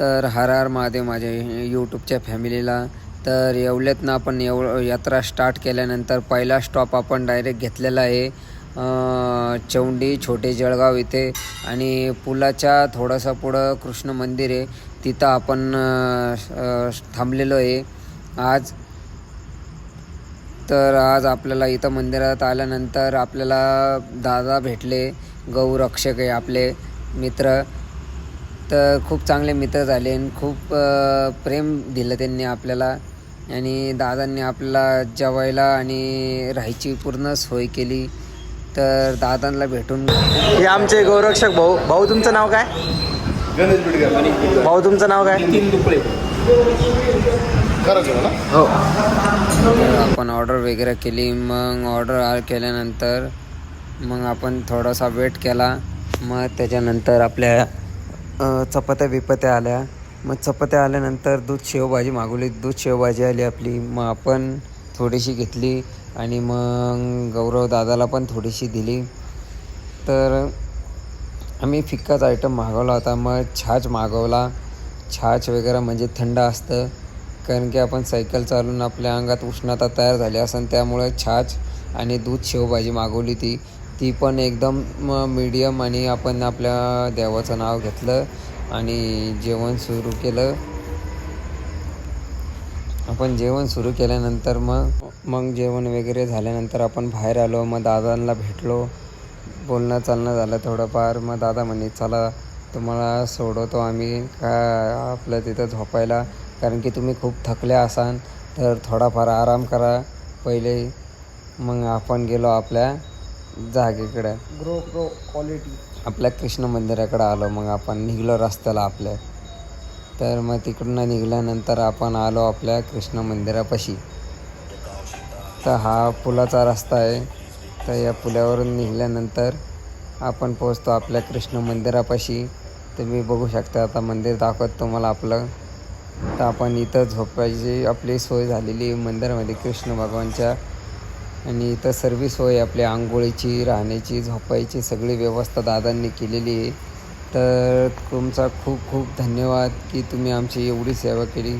तर हर हर महादेव माझ्या यूट्यूबच्या फॅमिलीला तर येवल्यातनं आपण येव यात्रा स्टार्ट केल्यानंतर पहिला स्टॉप आपण डायरेक्ट घेतलेला आहे चौंडी छोटे जळगाव इथे. आणि पुलाच्या थोडासा पुढं कृष्ण मंदिर आहे तिथं आपण थांबलेलो आहे. आज तर आज आपल्याला इथं मंदिरात आल्यानंतर आपल्याला दादा भेटले गौरक्षक आहे आपले मित्र. तर खूप चांगले मित्र झाले आणि खूप प्रेम दिलं त्यांनी आपल्याला. आणि दादांनी आपल्याला जेवायला आणि राहायची पूर्ण सोय केली. तर दादांना भेटून हे आमचे गौरक्षक भाऊ. भाऊ तुमचं नाव काय? भाऊ तुमचं नाव काय? हो. आपण ऑर्डर वगैरे केली मग ऑर्डर केल्यानंतर मग आपण थोडासा वेट केला. मग त्याच्यानंतर आपल्या चपात्या बिपात्या आल्या. मग चपात्या आल्यानंतर दूध शेवभाजी मागवली. दूध शेवभाजी आली आपली. मग आपण थोडीशी घेतली आणि मग गौरव दादाला पण थोडीशी दिली. तर आम्ही फिक्काच आयटम मागवला होता. मग छाछ मागवला. छाछ वगैरे म्हणजे थंड असतं. कारण की आपण सायकल चालून आपल्या अंगात उष्णता तयार झाली असेल त्यामुळे छाछ आणि दूध शेवभाजी मागवली ती ती पण एकदम मीडियम आणि आपण आपल्या देवाचं नाव घेतलं आणि जेवण सुरू केलं. आपण जेवण सुरू केल्यानंतर मग मग जेवण वगैरे झाल्यानंतर आपण बाहेर आलो मग दादांना भेटलो. बोलणं चालणं झालं थोडंफार. मग दादा म्हणे चला तुम्हाला सोडवतो आम्ही का आपलं तिथं झोपायला? कारण की तुम्ही खूप थकले असाल तर थोडाफार आराम करा पहिले. मग आपण गेलो आपल्या जागेकडे. ग्रो ग्रो क्वालिटी आपल्या कृष्ण मंदिराकडे आलो मग आपण निघलो रस्त्याला आपल्या. तर मग तिकडनं निघाल्यानंतर आपण आलो आपल्या कृष्ण मंदिरापाशी. तर हा पुलाचा रस्ता आहे. तर या पुलावरून निघाल्यानंतर आपण पोचतो आपल्या कृष्ण मंदिरापाशी. तुम्ही बघू शकता आता मंदिर दाखवत तुम्हाला आपलं. तर आपण इथं झोपायची आपली सोय झालेली मंदिरामध्ये कृष्ण भगवानच्या आणि इथं सर्व सोय आपल्या आंघोळीची राहण्याची झोपायची सगळी व्यवस्था दादांनी केलेली आहे. तर तुमचा खूप खूप धन्यवाद की तुम्ही आमची एवढी सेवा केली.